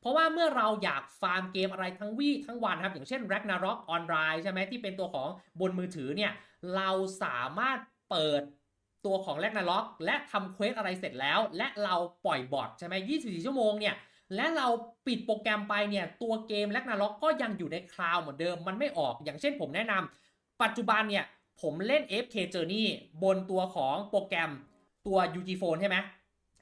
เพราะว่าเมื่อเราอยากฟาร์มเกมอะไรทั้งวี่ทั้งวันครับ อย่างเช่น Ragnarok Online ใช่ไหมที่เป็นตัวของบนมือถือเนี่ย เราสามารถเปิดตัวของ Ragnarok และทำเควสอะไรเสร็จแล้ว และเราปล่อยบอทใช่ไหม24 ชั่วโมงเนี่ยและเราปิดโปรแกรมไปเนี่ย ตัวเกม Ragnarok ก็ยังอยู่ในคลาวด์เหมือนเดิมมันไม่ออกอย่างเช่นผมแนะนำปัจจุบันเนี่ย ผมเล่น FK Journey บนตัวของโปรแกรมตัว UG Phone ใช่ไหม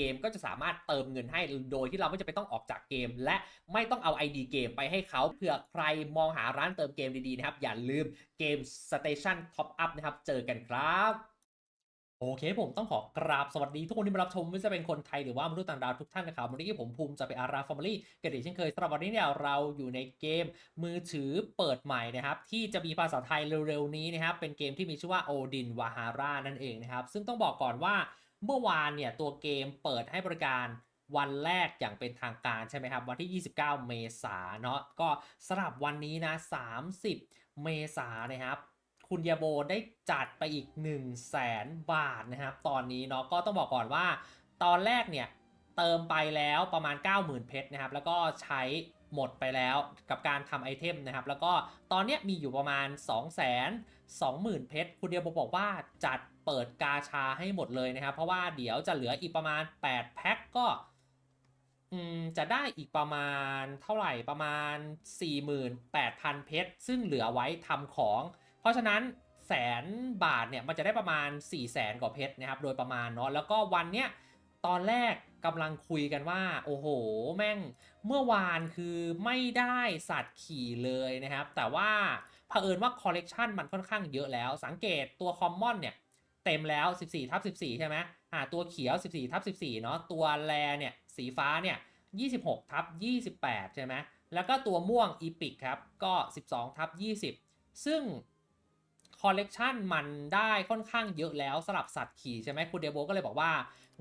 มก็จะสามารถเติมเงินให้โดยที่เราไม่จำเป็นต้องออกจากเกม และไม่ต้องเอา ID เกมไปให้เขาเผื่อใครมองหาร้านเติมเกมดีๆนะครับ อย่าลืมเกม Station Top Up นะครับ เจอกันครับโอเคผมต้องขอกราบสวัสดีทุกคนที่มารับชมไม่ว่าจะเป็นคนไทยหรือว่ามนุษย์ต่างดาวทุกท่านนะครับวันนี้ผมภูมิจะไปอาราฟอร์มลี่กันอีกเช่นเคยสำหรับวันนี้เนี่ยเราอยู่ในเกมมือถือเปิดใหม่นะครับที่จะมีภาษาไทยเร็วๆนี้นะครับเป็นเกมที่มีชื่อว่าโอดินวาฮาร่านั่นเองนะครับซึ่งต้องบอกก่อนว่า เมื่อวานเนี่ยตัวเกมเปิดให้บริการวันแรกอย่างเป็นทางการใช่ไหมครับ วันที่ 29 เมษายนเนาะก็สำหรับวันนี้นะ 30 เมษายนนะครับ คุณยาโบได้จัดไปอีก 1 0 0 0 0แสนบาทนะครับ ตอนนี้เนาะก็ต้องบอกก่อนว่า ตอนแรกเนี่ยเติมไปแล้วประมาณ 90,000 เพชรนะครับ แล้วก็ใช้หมดไปแล้วกับการทำไอเทมนะครับ แล้วก็ตอนนี้มีอยู่ประมาณ 2 2 0 0 0 0 เพชร คุณเดียโบบอกว่าจัด เปิดกาชาให้หมดเลยนะครับ เพราะว่าเดี๋ยวจะเหลืออีกประมาณ 8 แพ็คก็จะได้อีกประมาณเท่าไหร่ประมาณ 48,000 เพชร ซึ่งเหลือไว้ทำของ เพราะฉะนั้นแสนบาทเนี่ยมันจะได้ประมาณ 4 0 0แสนกว่าเพชรนะครับ โดยประมาณเนาะแล้วก็วันเนี้ยตอนแรกกำลังคุยกันว่า โอ้โห แม่งเมื่อวานคือไม่ได้สัตว์ขี่เลยนะครับ แต่ว่าเผอิญว่าคอลเลกชันมันค่อนข้างเยอะแล้ว สังเกตตัวคอมมอนเนี่ย เต็มแล้ว 14ทับ14 ใช่ไหมอ่าตัวเขียว 14ทับ14 เนาะตัวแรเนี่ยสีฟ้าเนี่ย 26ทับ28 ใช่ไหมแล้วก็ตัวม่วงอีพิกครับ ก็ 12ทับ20 ซึ่งคอลเลกชันมันได้ค่อนข้างเยอะแล้วสำหรับสัตว์ขี่ใช่ไหมคุณเดโบก็เลยบอกว่า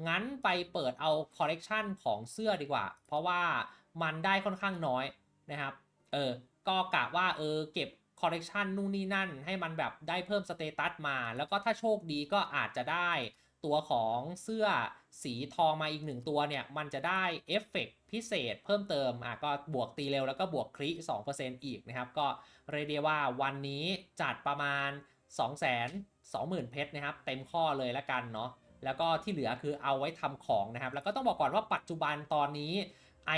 งั้นไปเปิดเอาคอลเลกชันของเสื้อดีกว่า เพราะว่ามันได้ค่อนข้างน้อยนะครับ เออ ก็กะว่าเออเก็บ คอลเลกชันนู่นนี่นั่น ให้มันแบบได้เพิ่มสเตตัสมา แล้วก็ถ้าโชคดีก็อาจจะได้ตัวของเสื้อสีทองมาอีกหนึ่งตัวเนี่ย มันจะได้เอฟเฟกต์พิเศษเพิ่มเติมอะก็บวกตีเร็วแล้วก็บวกคริ2%อีกนะครับ ก็เรียกได้ว่าวันนี้จัดประมาณ 2 2 0 0 0 0 เพชรนะครับ เต็มข้อเลยละกันเนาะแล้วก็ที่เหลือคือเอาไว้ทำของนะครับ แล้วก็ต้องบอกก่อนว่าปัจจุบันตอนนี้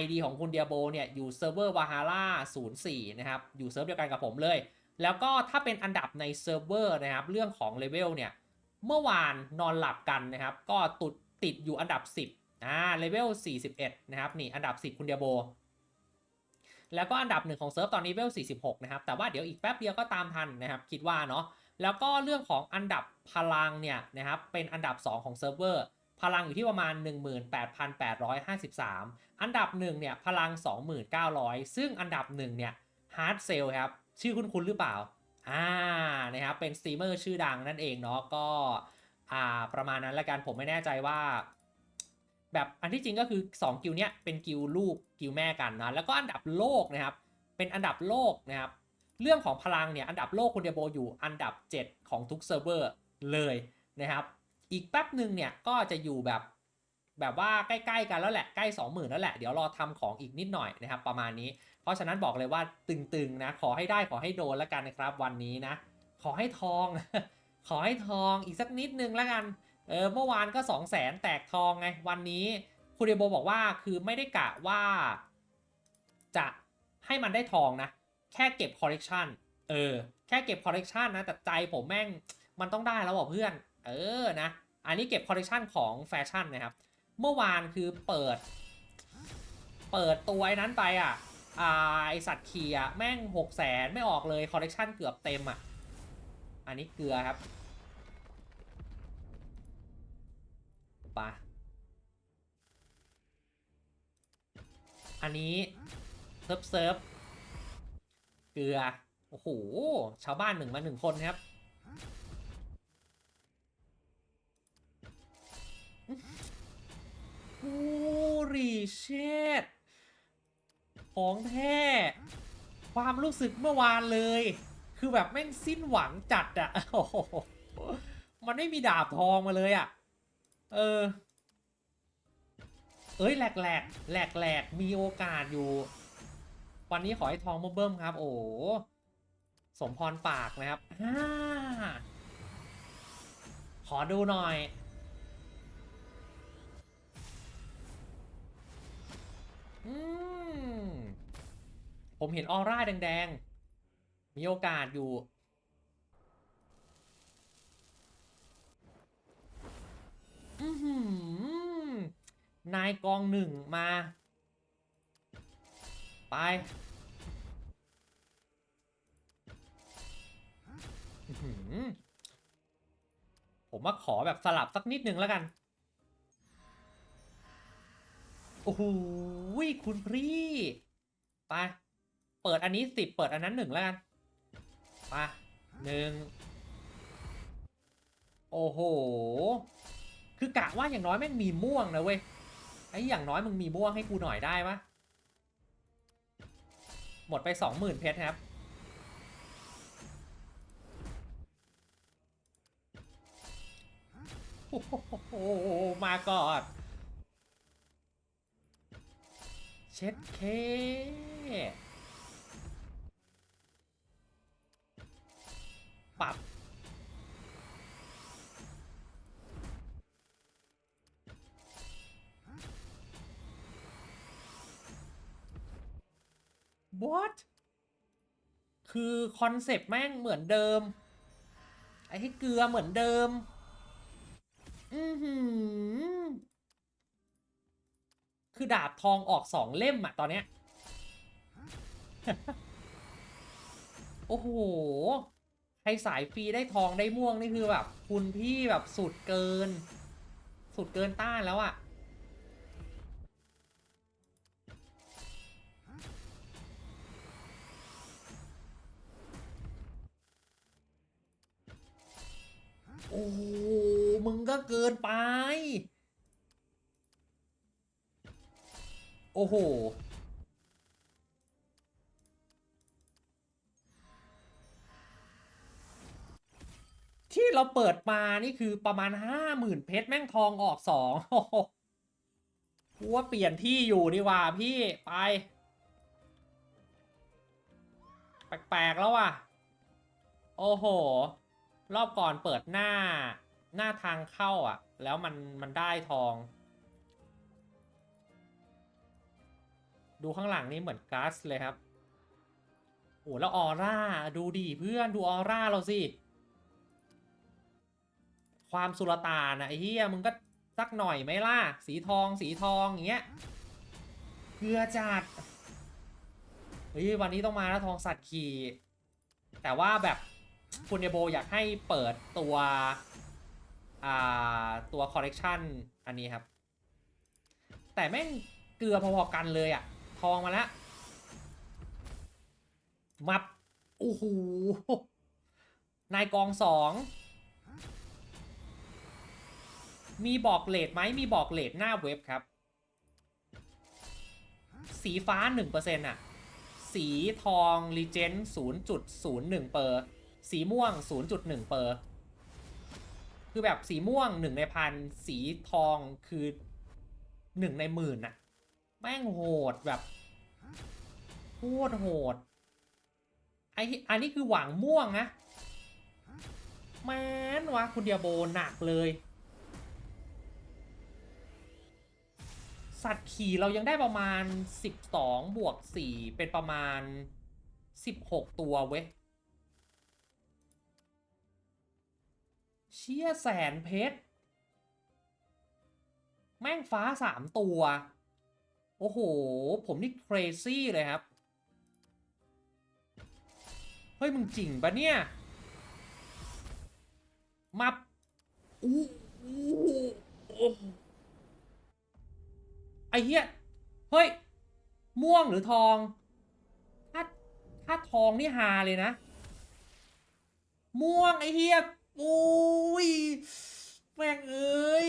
ID ของคุณเดียโบเนี่ยอยู่เซิร์ฟเวอร์วาฮาร่า04 นะครับ อยู่เซิร์ฟเดียวกันกับผมเลย แล้วก็ถ้าเป็นอันดับในเซิร์ฟเวอร์นะครับ เรื่องของเลเวลเนี่ย เมื่อวานนอนหลับกันนะครับ ก็ตุดติดอยู่อันดับ 10อ่าเลเวล41 นะครับ นี่อันดับ 10 คุณเดียโบ แล้วก็อันดับหนึ่งของเซิร์ฟตอนนี้เวล46 นะครับ แต่ว่าเดี๋ยวอีกแป๊บเดียวก็ตามทันนะครับ คิดว่าเนาะ แล้วก็เรื่องของอันดับพลังเนี่ยนะครับ เป็นอันดับ 2 ของเซิร์ฟเวอร์ พลังอยู่ที่ประมาณ 18,853 อันดับ1เนี่ยพลัง 2,900 ซึ่งอันดับ1เนี่ยฮาร์ดเซลครับ ชื่อคุณคุณหรือเปล่า อ่า นะครับ เป็นสตรีมเมอร์ชื่อดังนั่นเองเนาะ ก็ อ่า ประมาณนั้นละกัน ผมไม่แน่ใจว่า แบบอันที่จริงก็คือ 2 กิลเนี้ยเป็นกิลลูกกิลแม่กันนะ แล้วก็อันดับโลกนะครับ เป็นอันดับโลกนะครับ เรื่องของพลังเนี่ย อันดับโลกคุณเดโบอยู่อันดับ 7 ของทุกเซิร์ฟเวอร์เลยนะครับ อีกแป๊บหนึ่งเนี่ยก็จะอยู่แบบแบบว่าใกล้ๆกันแล้วแหละใกล้ 20,000 แล้วแหละ เดี๋ยวรอทำของอีกนิดหน่อยนะครับประมาณนี้ เพราะฉะนั้นบอกเลยว่าตึงๆนะขอให้ได้ขอให้โดนแล้วกันนะครับวันนี้นะ ขอให้ทอง ขอให้ทองอีกสักนิดนึงแล้วกันเออเมื่อวานก็ 2 0 0แสนแตกทองไงวันนี้คุณเดโบบอกว่าคือไม่ได้กะว่า จะให้มันได้ทองนะ แค่เก็บคอลเลกชันเออแค่เก็บคอลเลกชันนะแต่ใจผมแม่งมันต้องได้แล้วบอกเพื่อน เออนะ อันนี้เก็บคอลเลกชันของแฟชั่นนะครับ เมื่อวานคือเปิด เปิดตัวไอ้นั้นไปอะอ่าไอสัตว์เคียแม่งหกแสนไม่ออกเลยคอลเลกชันเกือบเต็มอะ อันนี้เกลือครับไปะอันนี้เซิร์ฟเซิร์ฟเกลือ โอ้โห ชาวบ้านหนึ่งมาหนึ่งคนครับ โอ้รีเชดของแท้ ความรู้สึกเมื่อวานเลย คือแบบแม่งสิ้นหวังจัดอะโอ้โหมันไม่มีดาบทองมาเลยอะเออ เอ้ยแหลกแหลกแหลกแหลกมีโอกาสอยู่ วันนี้ขอให้ทองเบิ่มครับ โอ้สมพรปากนะครับอขอดูหน่อย อืม ผมเห็นออร่าแดงๆ มีโอกาสอยู่ อือหือนายกองหนึ่งมา ไปผมว่าขอแบบสลับสักนิดหนึ่งแล้วกัน โอ้โหคุณพรีไปเปิดอันนี้สิบเปิดอันนั้นหนึ่งแล้วกันไปหนึ่งโอ้โห คือกะว่าอย่างน้อยแม่งมีม่วงนะเว้ย ไอ้อย่างน้อยมึงมีม่วงให้กูหน่อยได้ปะหมดไปสองหมื่นเพชรครับ โอ้โหมาก่อน เช็ดเค ปรับ what คือคอนเซปต์แม่งเหมือนเดิม ไอ้ที่เกลือเหมือนเดิม อือหือ คือดาบทองออกสองเล่มอะตอนเนี้ย โอ้โห ใครสายฟรีได้ทองได้ม่วงนี่คือแบบ คุณพี่แบบสุดเกิน สุดเกินต้านแล้วอะโอ้โหมึงก็เกินไป โอ้โห ที่เราเปิดมานี่คือประมาณห้าหมื่นเพชรแม่งทองออกสองกูว่าเปลี่ยนที่อยู่ดีกว่าพี่ไป แปลกๆแล้วว่ะ โอ้โห รอบก่อนเปิดหน้าหน้าทางเข้าอะ แล้วมันมันได้ทอง ดูข้างหลังนี่เหมือนก๊าซเลยครับโอ้แล้วออร่าดูดิเพื่อนดูออร่าเราสิ ความสุลต่านอะไอ้เหี้ยมึงก็สักหน่อยไหมล่ะ สีทองสีทองอย่างเงี้ยเกลือจัดเฮ้ยวันนี้ต้องมาแล้วทองสัตว์ขี่ แต่ว่าแบบคุณเดโบอยากให้เปิดตัวอ่าตัวคอ r เ e กชันอันนี้ครับ แต่แม่งเกลือพอๆกันเลยอะ ทองมาแล้วมับโอ้โหนายกองสองมีบอกเลทไหมมีบอกเลทหน้าเว็บครับ สีฟ้า 1%อะ สีทองรีเจน0.01เปอร์ สีม่วง 0.1เปอร์ คือแบบสีม่วง 1 ในพัน สีทองคือ 1 ในหมื่นอะ แม่งโหดแบบโคตรโหดไออันนี้คือหวังม่วงนะแมนวะคุณเดียโบหนักเลย สัตว์ขี่เรายังได้ประมาณ 12 บวก 4 เป็นประมาณ 16 ตัวเว้ยเชี่ยแสนเพชร แม่งฟ้า 3 ตัว โอ้โห ผมนี่ crazy เลยครับ เฮ้ย มึงจริงปะเนี่ย มาอู้อู้โอ้ไอ้เหี้ย เฮ้ย ม่วงหรือทอง ถ้า ถ้าทองนี่ฮาเลยนะ ม่วงไอ้เหี้ย โอ้ยแม่งเอ้ย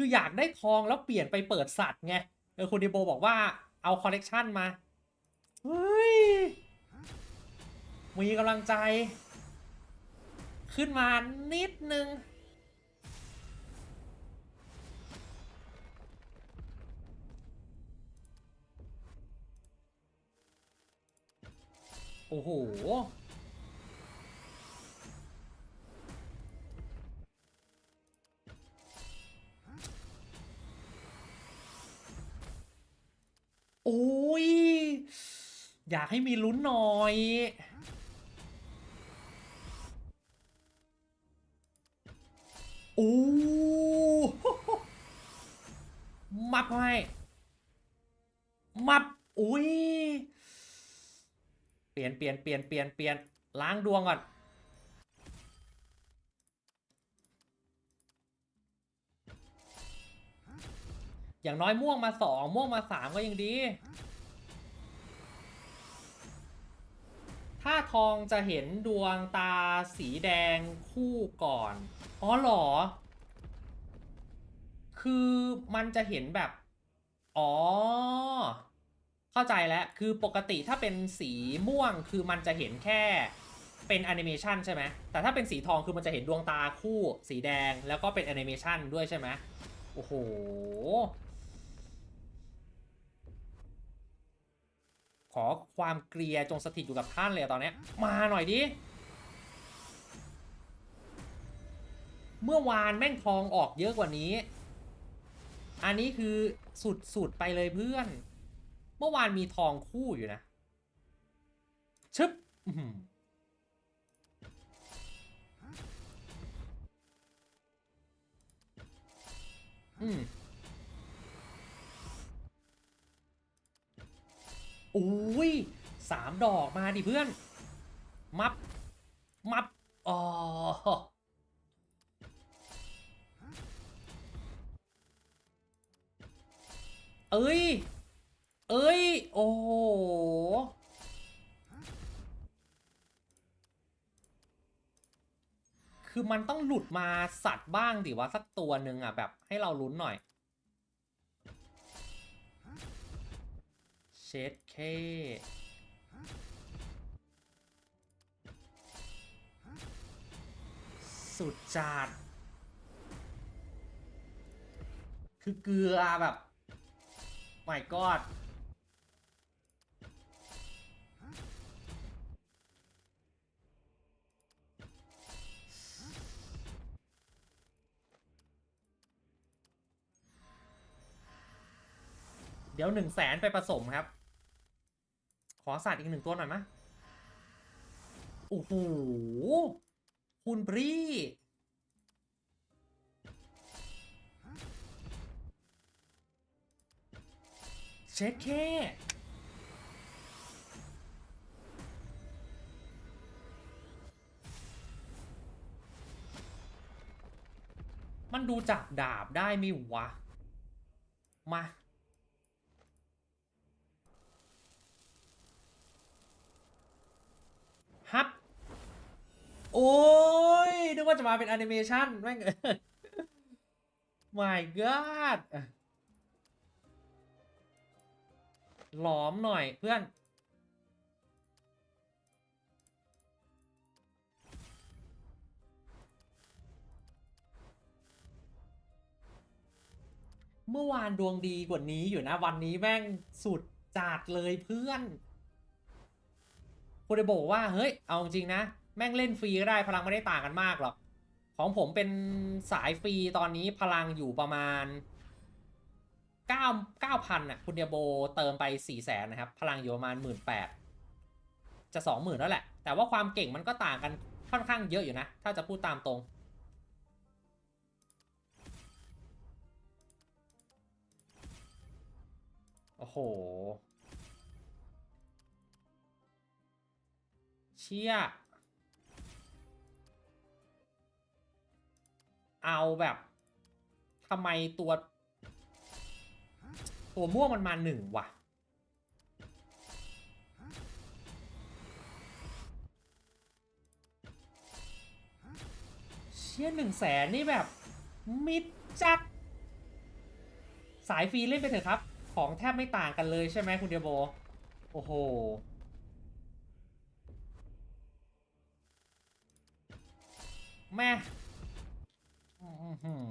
คืออยากได้ทองแล้วเปลี่ยนไปเปิดสัตว์ไงเออคุณดิโบบอกว่าเอาคอลเลกชันมาเฮ้ยมีกำลังใจ ขึ้นมานิดนึงโอ้โห โอ้ย อยากให้มีลุ้นหน่อย โอ้มับให้ มับ อุ้ย เปลี่ยนเปลี่ยนเปลี่ยนเปลี่ยนเปลี่ยนล้างดวงก่อน อย่างน้อยม่วงมาสองม่วงมาสามก็ยังดี ถ้าทองจะเห็นดวงตาสีแดงคู่ก่อน อ๋อหรอ คือมันจะเห็นแบบ อ๋อ เข้าใจแล้ว คือปกติถ้าเป็นสีม่วงคือมันจะเห็นแค่เป็นแอนิเมชันใช่ไหม แต่ถ้าเป็นสีทองคือมันจะเห็นดวงตาคู่สีแดงแล้วก็เป็นแอนิเมชันด้วยใช่ไหมโอ้โห อความเกลียจงสถิตอยู่กับท่านเลยตอนนี้ มาหน่อยดิ เมื่อวานแม่งทองออกเยอะกว่านี้ อันนี้คือสุดๆไปเลยเพื่อน เมื่อวานมีทองคู่อยู่นะ ชึบอืม อุ้ยสามดอกมาดิเพื่อน มับ มับ อ๋อ เอ้ย เอ้ย โอ้โหคือมันต้องหลุดมาสัตว์บ้างดิว่าสักตัวหนึ่งอะแบบให้เราลุ้นหน่อย เชดเคสุดจัดคือเกลือแบบ my god เดี๋ยวหนึ่งแสนไปผสมครับ อสัตว์อีกหนึ่งตัวหน่อยมะโอ้โห คุณบรีเช็ดแค่มันดูจับดาบได้ไหมวะ มา ฮับ โอ้ย นึกว่าจะมาเป็นแอนิเมชันแม่ง my god หลอมหน่อยเพื่อน เมื่อวานดวงดีกว่านี้อยู่นะ วันนี้แม่งสุดจัดเลยเพื่อนคุณจะบอกว่า เฮ้ย เอาจริงนะ แม่งเล่นฟรีก็ได้พลังไม่ได้ต่างกันมากหรอก ของผมเป็นสายฟรีตอนนี้พลังอยู่ประมาณ9 9,000อะคุณเดียโบเติมไป 4 0 0แสนนะครับ พลังอยู่ประมาณ 18,000จะ 20,000 แล้วแหละ แต่ว่าความเก่งมันก็ต่างกันค่อนข้างเยอะอยู่นะ ถ้าจะพูดตามตรงโอ้โห เชี่ย เอาแบบทำไมตัว ตัวม่วงมันมาหนึ่งว่ะเชี่ยหนึ่งแสนนี่แบบ มิดจัด สายฟรีเล่นไปเถอะครับ ของแทบไม่ต่างกันเลยใช่ไหมคุณเดียโบ โอ้โหแม่ อือหือ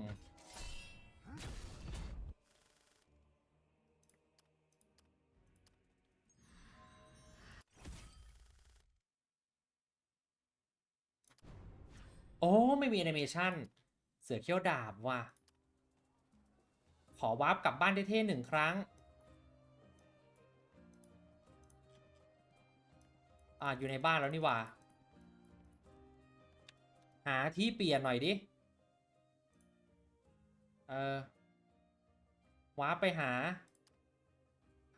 โอ้ไม่มีแอนิเมชันเสือเขี้ยวดาบว่ะ ขอวาร์ปกลับบ้านเท่ๆหนึ่งครั้ง อ่าอยู่ในบ้านแล้วนี่ว่า หาที่เปลี่ยนหน่อยดิ เออวาร์ปไปหา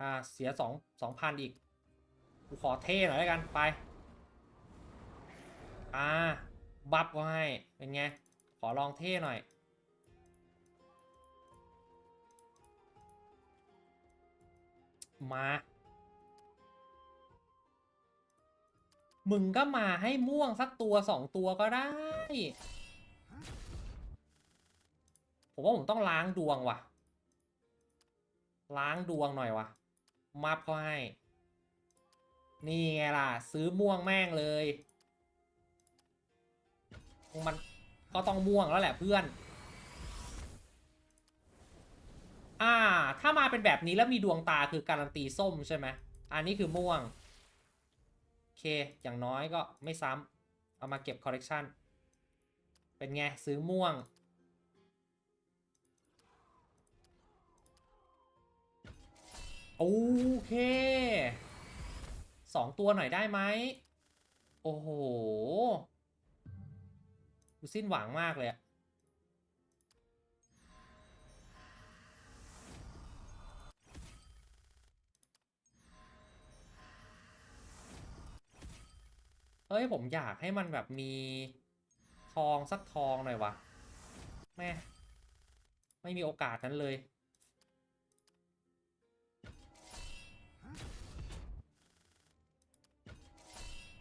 อ่า เสียสองสองพันอีก กูขอเท่หน่อยแล้วกันไป อ่า บัฟก็ให้ เป็นไง ขอลองเท่หน่อย มา มึงก็มาให้ม่วงสักตัวสองตัวก็ได้ ผมว่าผมต้องล้างดวงว่ะ ล้างดวงหน่อยว่ะมับเขาให้ นี่ไงล่ะ ซื้อม่วงแม่งเลย มันก็ต้องม่วงแล้วแหละเพื่อน อ่า ถ้ามาเป็นแบบนี้แล้วมีดวงตาคือการันตีส้มใช่ไหม อันนี้คือม่วง โอเค อย่างน้อยก็ไม่ซ้ำเอามาเก็บคอ r เ e ชันเป็นไง ซื้อม่วง โอเคสองตัวหน่อยได้ไหม โอ้โห กูสิ้นหวังมากเลยอะเฮ้ย ผมอยากให้มันแบบมีทองสักทองหน่อยวะ แม่ ไม่มีโอกาสนั้นเลย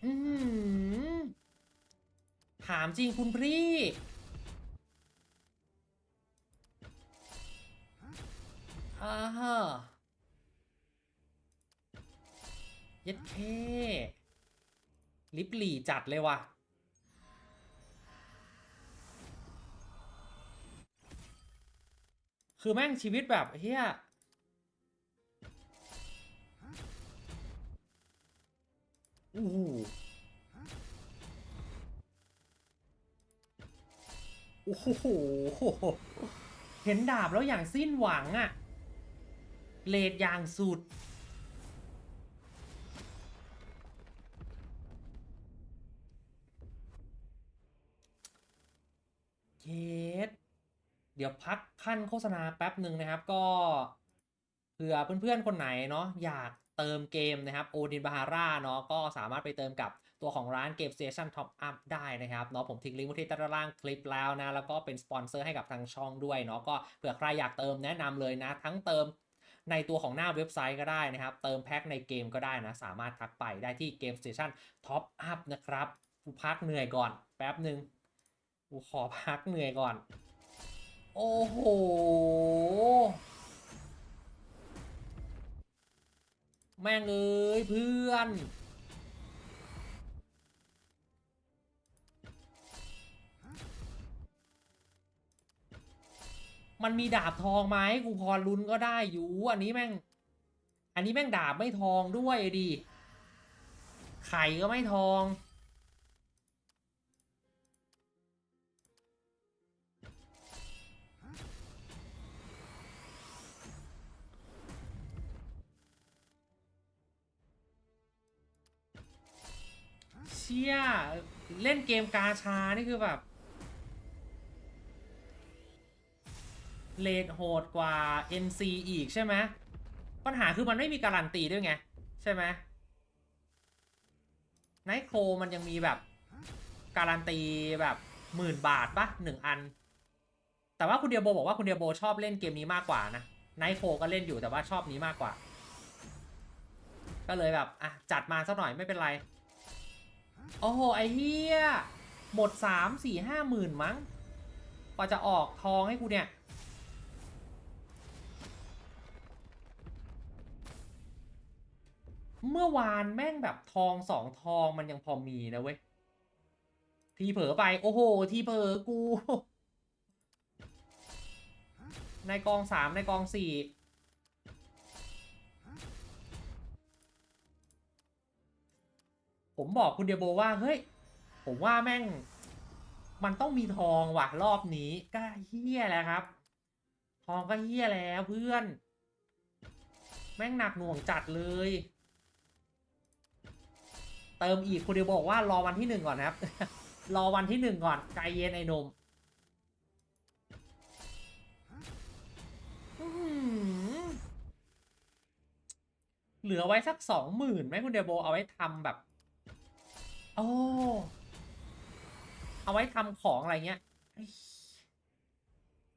อืมถามจริงคุณพี่ อ่าฮะเย็ดเค ลิปหลี่จัดเลยว่ะ คือแม่งชีวิตแบบเฮีย อู้หูโอ้โห เห็นดาบแล้วอย่างสิ้นหวังอะเลดอย่างสุด เคสเดี๋ยวพักขั้นโฆษณาแป๊บหนึ่งนะครับก็เผื่อเพื่อนๆ คนไหนเนาะอยาก เติมเกมนะครับโอดินบาฮาร่าเนาะก็สามารถไปเติมกับตัวของร้านเกม Station Top Up ได้นะครับเนาะผมทิ้งลิงก์ไว้ที่ใต้ด้านล่างคลิปแล้วนะ แล้วก็เป็นสปอนเซอร์ให้กับทางช่องด้วยเนาะก็เผื่อใครอยากเติมแนะนำเลยนะ ทั้งเติมในตัวของหน้าเว็บไซต์ก็ได้นะครับ เติมแพ็คในเกมก็ได้นะ สามารถทักไปได้ที่เกม Station Top Up นะครับกูพักเหนื่อยก่อน แป๊บหนึ่งกูขอพักเหนื่อยก่อน โอ้โห แม่งเอ้ยเพื่อน มันมีดาบทองไหมกูพอลุ้นก็ได้อยู่อันนี้แม่ง อันนี้แม่งดาบไม่ทองด้วยดิไข่ก็ไม่ทอง ชี่ยเล่นเกมกาชา นี่คือแบบเลดโหดกว่า NC อีกใช่ไหมปัญหาคือมันไม่มีการันตีด้วยไง ใช่ไหมไนโครมันยังมีแบบการันตีแบบหมื่นบาทปะหนึ่งอัน แต่ว่าคุณเดียโบบอกว่าคุณเดียโบชอบเล่นเกมนี้มากกว่านะไนโครก็เล่นอยู่แต่ว่าชอบนี้มากกว่า ก็เลยแบบอะจัดมาสักหน่อยไม่เป็นไร โอ้โห ไอ้เฮียหมดสามสี่ห้าหมื่นมั้งกว่าจะออกทองให้กูเนี่ย เมื่อวานแม่งแบบทองสองทองมันยังพอมีนะเว้ย ทีเผลอไป โอ้โห ทีเผลอกู ในกองสามในกองสี่ ผมบอกคุณเดียโบว่าเฮ้ยผมว่าแม่ง มันต้องมีทองว่ะรอบนี้ก็เฮี้ยแล้วครับ ทองก็เฮี้ยแล้วเพื่อน แม่งหนักหน่วงจัดเลย เติมอีกคุณเดียโบบอกว่ารอวันที่หนึ่งก่อนนะครับ รอวันที่หนึ่งก่อนใจเย็นไอ้นมเหลือไว้สักสองหมื่นไหมคุณเดียโบเอาไว้ทำแบบ โอ้ เอาไว้ทำของอะไรเงี้ย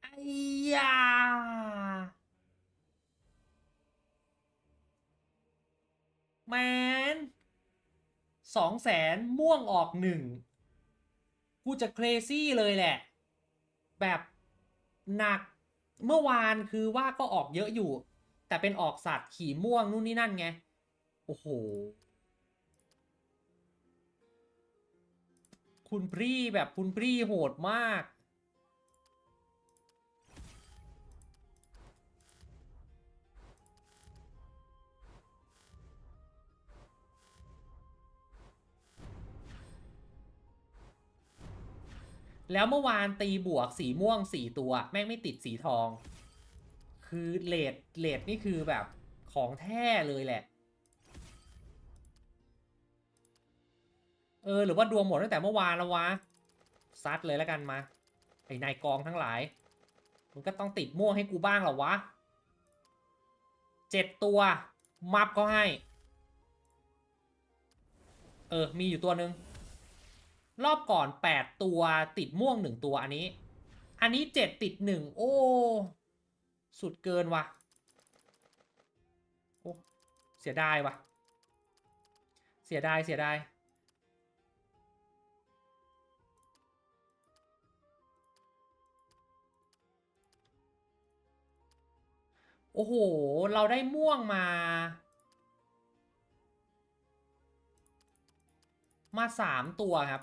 ไอ้ยาแมนสองแสนม่วงออกหนึ่งกูจะเครซี่เลยแหละ แบบหนักเมื่อวานคือว่าก็ออกเยอะอยู่ แต่เป็นออกสัตว์ขี่ม่วงนู่นนี่นั่นไง โอ้โห คุณพรีแบบคุณพรีโหดมาก แล้วเมื่อวานตีบวกสีม่วงสี่ตัว แม่งไม่ติดสีทอง คือเลดเลดนี่คือแบบของแท้เลยแหละ เออหรือว่าดวงหมดตั้งแต่เมื่อวานแล้ววะซัดเลยแล้วกันมาไอ้นายกองทั้งหลายมึงก็ต้องติดม่วงให้กูบ้างเหรอวะเจ็ดตัว มับก็ให้ เออ มีอยู่ตัวหนึ่งรอบก่อนแปดตัวติดม่วงหนึ่งตัวอันนี้ อันนี้เจ็ดติดหนึ่งโอ้ สุดเกินว่ะโอ้เสียดายว่ะ เสียดายเสียดาย โอ้โห เราได้ม่วงมา มาสามตัวครับ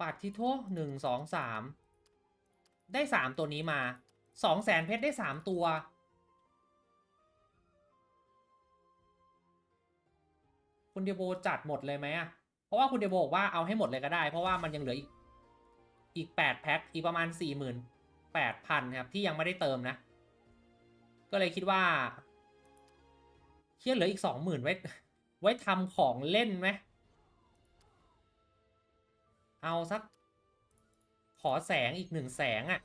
ปาดที่โทหนึ่งสองสามได้สามตัวนี้มาสองแสนเพชรได้สามตัว คุณเดียโบจัดหมดเลยไหมอะเพราะว่าคุณเดียโบบอกว่าเอาให้หมดเลยก็ได้ เพราะว่ามันยังเหลืออีก อีกแปดแพ็คอีกประมาณสี่หมื่นแปดพันครับที่ยังไม่ได้เติมนะ ก็เลยคิดว่าเชื่อเหลืออีกสองหมื่นไว้ ไว้ทำของเล่นไหมเอาสัก ขอแสงอีกหนึ่งแสงอะ่ะ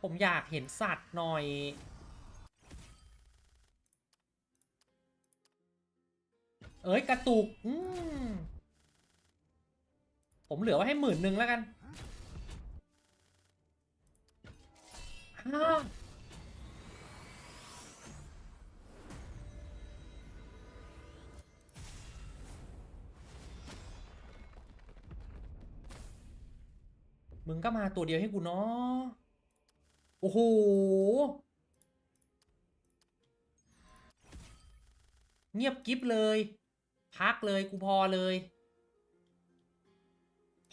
ผมอยากเห็นสัตว์หน่อย เอ้ยกระตุกอืผมเหลือไว้ให้หมื่นหนึ่งแล้วกันมึงก็มาตัวเดียวให้กูเนาะโอ้โหเงียบกิ๊บเลย พักเลยกูพอเลย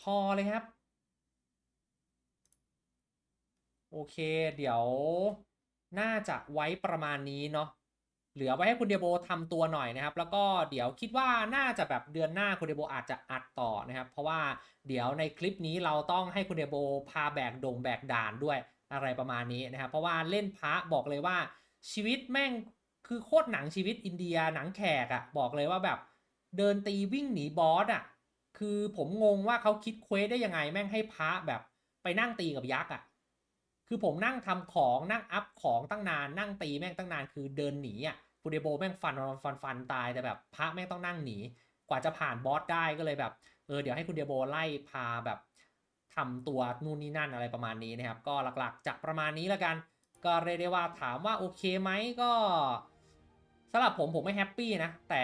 พอเลยครับ โอเค เดี๋ยว น่าจะไว้ประมาณนี้เนาะเหลือไว้ให้คุณเดโบทำตัวหน่อยนะครับ แล้วก็เดี๋ยวคิดว่าน่าจะแบบเดือนหน้าคุณเดโบอาจจะอัดต่อนะครับ เพราะว่าเดี๋ยวในคลิปนี้เราต้องให้คุณเดโบพาแบกดงแบกด่านด้วยอะไรประมาณนี้นะครับ เพราะว่าเล่นพระบอกเลยว่าชีวิตแม่งคือโคตรหนังชีวิตอินเดียหนังแขกอะบอกเลยว่าแบบ เดินตีวิ่งหนีบอสอะ คือผมงงว่าเขาคิดเควสได้ยังไงแม่งให้พระแบบไปนั่งตีกับยักษ์อะ คือผมนั่งทำของนั่งอัพของตั้งนานนั่งตีแม่งตั้งนานคือเดินหนีอะฟูเดโบแม่งฟันฟันฟันฟนตายแต่แบบพระแม่งต้องนั่งหนี กว่าจะผ่านบอสได้ก็เลยแบบเออเดี๋ยวให้คุณเดโบไล่พาแบบทำตัวนู่นนี่นั่นอะไรประมาณนี้นะครับ ก็หลักๆจะประมาณนี้แล้วกัน ก็เรียกได้ว่าถามว่าโอเคไหมก็สำหรับผมผมไม่แฮปปี้นะ แต่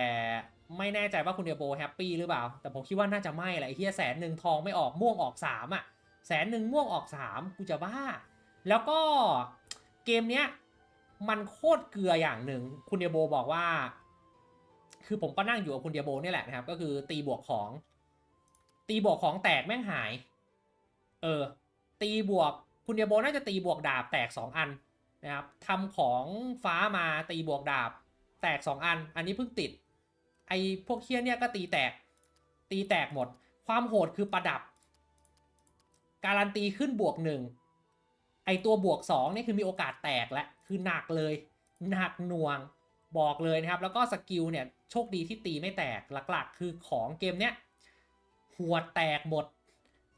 ไม่แน่ใจว่าคุณเดโบแฮปปี้หรือเปล่า แต่ผมคิดว่าน่าจะไม่แหละไอ้เฮียแสนหนึ่งทองไม่ออกม่วงออกสามอะแสนหนึ่งม่วงออกสามกูจะบ้า แล้วก็เกมเนี้ยมันโคตรเกลืออย่างหนึ่งคุณเดียโบบอกว่า คือผมก็นั่งอยู่กับคุณเดียโบนี่แหละนะครับ ก็คือตีบวกของ ตีบวกของแตกแม่งหาย เออ ตีบวกคุณเดียโบน่าจะตีบวกดาบแตกสองอันนะครับทำของฟ้ามาตีบวกดาบแตกสองอัน อันนี้เพิ่งติด ไอพวกเคียเนี่ยก็ตีแตก ตีแตกหมด ความโหดคือประดับ การันตีขึ้นบวกหนึ่งไอตัวบวก2นี่คือมีโอกาสแตกและคือหนักเลย หนักหน่วงบอกเลยนะครับ แล้วก็สกิลเนี่ยโชคดีที่ตีไม่แตกหลักๆ คือของเกมเนี้ยหัวแตกหมด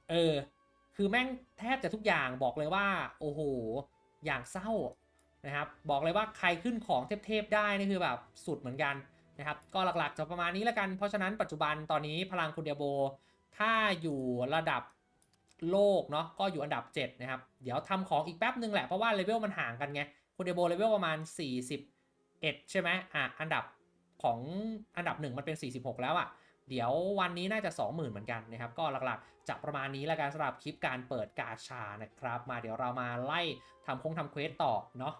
เออ คือแม่งแทบจะทุกอย่างบอกเลยว่า โอ้โห อย่างเศร้านะครับ บอกเลยว่าใครขึ้นของเทพๆได้นี่คือแบบสุดเหมือนกัน นะครับก็หลักๆจะประมาณนี้แล้วกัน เพราะฉะนั้นปัจจุบันตอนนี้พลังคุณเดียโบ ถ้าอยู่ระดับโลกเนาะก็อยู่อันดับ 7 นะครับ เดี๋ยวทำของอีกแป๊บนึงแหละ เพราะว่าเลเวลมันห่างกันไง คุณเดโบเลเวลประมาณ 41 ใช่ไหมอะ อันดับของอันดับ 1 มันเป็น 46 แล้วอะ่ะ เดี๋ยววันนี้น่าจะ 20,000 เหมือนกันนะครับ ก็หลักๆจะประมาณนี้แล้วกันสำหรับคลิปการเปิดกาชานะครับ มาเดี๋ยวเรามาไล่ทำคงทำเควสต่อเนาะ